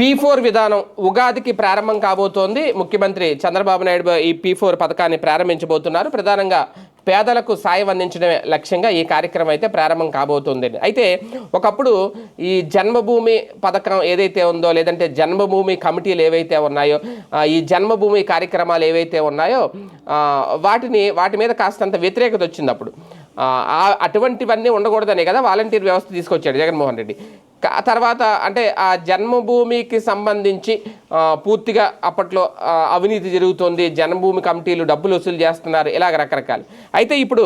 P four విధానం ఉగాదికి ప్రారంభం కాబోతోంది. ముఖ్యమంత్రి చంద్రబాబు నాయుడు ఈ పీ ఫోర్ పథకాన్ని ప్రారంభించబోతున్నారు. ప్రధానంగా పేదలకు సాయం అందించడమే లక్ష్యంగా ఈ కార్యక్రమం అయితే ప్రారంభం కాబోతుంది. అయితే ఒకప్పుడు ఈ జన్మభూమి పథకం ఏదైతే ఉందో లేదంటే జన్మభూమి కమిటీలు ఏవైతే ఉన్నాయో ఈ జన్మభూమి కార్యక్రమాలు ఏవైతే ఉన్నాయో వాటిని వాటి మీద కాస్తంత వ్యతిరేకత వచ్చింది అప్పుడు. అటువంటివన్నీ ఉండకూడదనే కదా వాలంటీర్ వ్యవస్థ తీసుకొచ్చాడు జగన్మోహన్ రెడ్డి. ఆ తర్వాత అంటే ఆ జన్మభూమికి సంబంధించి పూర్తిగా అప్పట్లో అవినీతి జరుగుతుంది. జన్మభూమి కమిటీలు డబ్బులు వసూలు చేస్తున్నారు. ఇలాగ రకరకాలు. అయితే ఇప్పుడు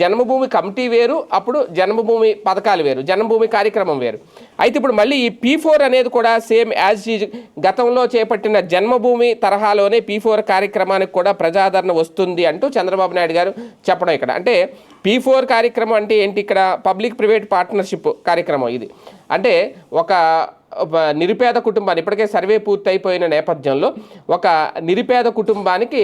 జన్మభూమి కమిటీ వేరు అప్పుడు జన్మభూమి పథకాలు వేరు జన్మభూమి కార్యక్రమం వేరు. అయితే ఇప్పుడు మళ్ళీ ఈ పీ ఫోర్ అనేది కూడా సేమ్ యాజ్ ఈజ్. గతంలో చేపట్టిన జన్మభూమి తరహాలోనే పీ ఫోర్ కార్యక్రమానికి కూడా ప్రజాదరణ వస్తుంది అంటూ చంద్రబాబు నాయుడు గారు చెప్పడం ఇక్కడ. అంటే పీ ఫోర్ కార్యక్రమం అంటే ఏంటి ఇక్కడ? పబ్లిక్ ప్రైవేట్ పార్ట్నర్షిప్ కార్యక్రమం ఇది. అంటే ఒక నిరుపేద కుటుంబాన్ని ఇప్పటికే సర్వే పూర్తి అయిపోయిన నేపథ్యంలో ఒక నిరుపేద కుటుంబానికి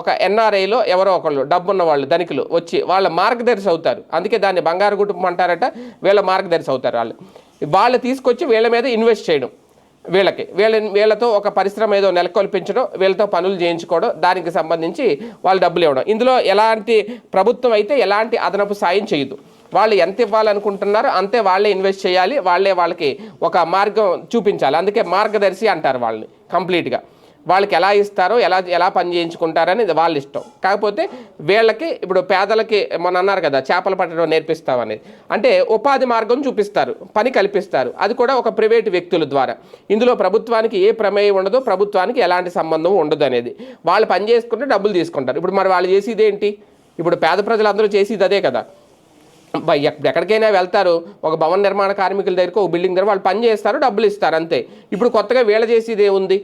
ఒక ఎన్ఆర్ఐలో ఎవరో ఒకళ్ళు డబ్బున్న వాళ్ళు ధనికులు వచ్చి వాళ్ళ మార్గదర్శి అవుతారు. అందుకే దాన్ని బంగారు కుటుంబం అంటారట వీళ్ళ మార్గదర్శి అవుతారు వాళ్ళు. వాళ్ళు తీసుకొచ్చి వీళ్ళ మీద ఇన్వెస్ట్ చేయడం వీళ్ళకి. వీళ్ళ వీళ్ళతో ఒక పరిశ్రమ ఏదో నెలకొల్పించడం వీళ్ళతో పనులు చేయించుకోవడం దానికి సంబంధించి వాళ్ళు డబ్బులు ఇవ్వడం. ఇందులో ఎలాంటి ప్రభుత్వం అయితే ఎలాంటి అదనపు సాయం చేయదు. వాళ్ళు ఎంత ఇవ్వాలనుకుంటున్నారో అంతే వాళ్ళే ఇన్వెస్ట్ చేయాలి వాళ్ళే వాళ్ళకి ఒక మార్గం చూపించాలి. అందుకే మార్గదర్శి అంటారు వాళ్ళని కంప్లీట్గా. వాళ్ళకి ఎలా ఇస్తారో ఎలా ఎలా పనిచేయించుకుంటారని వాళ్ళ ఇష్టం. కాకపోతే వీళ్ళకి ఇప్పుడు పేదలకి మొన్న అన్నారు కదా చేపలు పట్టడం నేర్పిస్తామని అంటే ఉపాధి మార్గం చూపిస్తారు పని కల్పిస్తారు. అది కూడా ఒక ప్రైవేట్ వ్యక్తుల ద్వారా. ఇందులో ప్రభుత్వానికి ఏ ప్రమేయం ఉండదు ప్రభుత్వానికి ఎలాంటి సంబంధం ఉండదు అనేది వాళ్ళు పని చేసుకుంటే డబ్బులు తీసుకుంటారు. ఇప్పుడు మరి వాళ్ళు చేసేది ఏంటి? ఇప్పుడు పేద ప్రజలందరూ చేసేది అదే కదా. ఎక్కడికైనా వెళ్తారు. ఒక భవన నిర్మాణ కార్మికుల దగ్గరకు ఒక బిల్డింగ్ దగ్గర వాళ్ళు పని చేస్తారు డబ్బులు ఇస్తారు అంతే. ఇప్పుడు కొత్తగా వీళ్ళ చేసేది ఏముంది?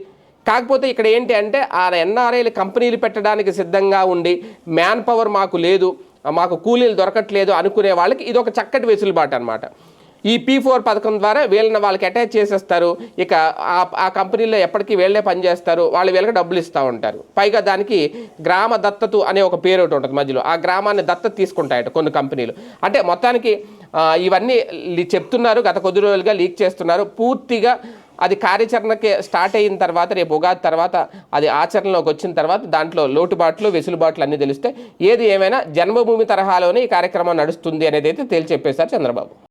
కాకపోతే ఇక్కడ ఏంటి అంటే ఆ ఎన్ఆర్ఐలు కంపెనీలు పెట్టడానికి సిద్ధంగా ఉండి మ్యాన్ పవర్ మాకు లేదు మాకు కూలీలు దొరకట్లేదు అనుకునే వాళ్ళకి ఇది ఒక చక్కటి వెసులుబాటు అనమాట ఈ పీ ఫోర్ పథకం ద్వారా వీళ్ళని వాళ్ళకి అటాచ్ చేసేస్తారు. ఇక ఆ- కంపెనీలో ఎప్పటికీ వీళ్ళే పనిచేస్తారు వాళ్ళు వీళ్ళకి డబ్బులు ఇస్తూ ఉంటారు. పైగా దానికి గ్రామ దత్తత అనే ఒక పేరు ఒకటి ఉంటుంది మధ్యలో. ఆ గ్రామాన్ని దత్తత తీసుకుంటాయట కొన్ని కంపెనీలు. అంటే మొత్తానికి ఇవన్నీ చెప్తున్నారు. గత కొద్ది రోజులుగా లీక్ చేస్తున్నారు. పూర్తిగా అది కార్యాచరణకి స్టార్ట్ అయిన తర్వాత రేపు ఉగాది తర్వాత అది ఆచరణలోకి వచ్చిన తర్వాత దాంట్లో లోటుబాట్లు వెసులుబాట్లు అన్నీ తెలిస్తే ఏది ఏమైనా జన్మభూమి తరహాలోనే ఈ కార్యక్రమం నడుస్తుంది అనేది అయితే తేల్చెప్పేశారు చంద్రబాబు.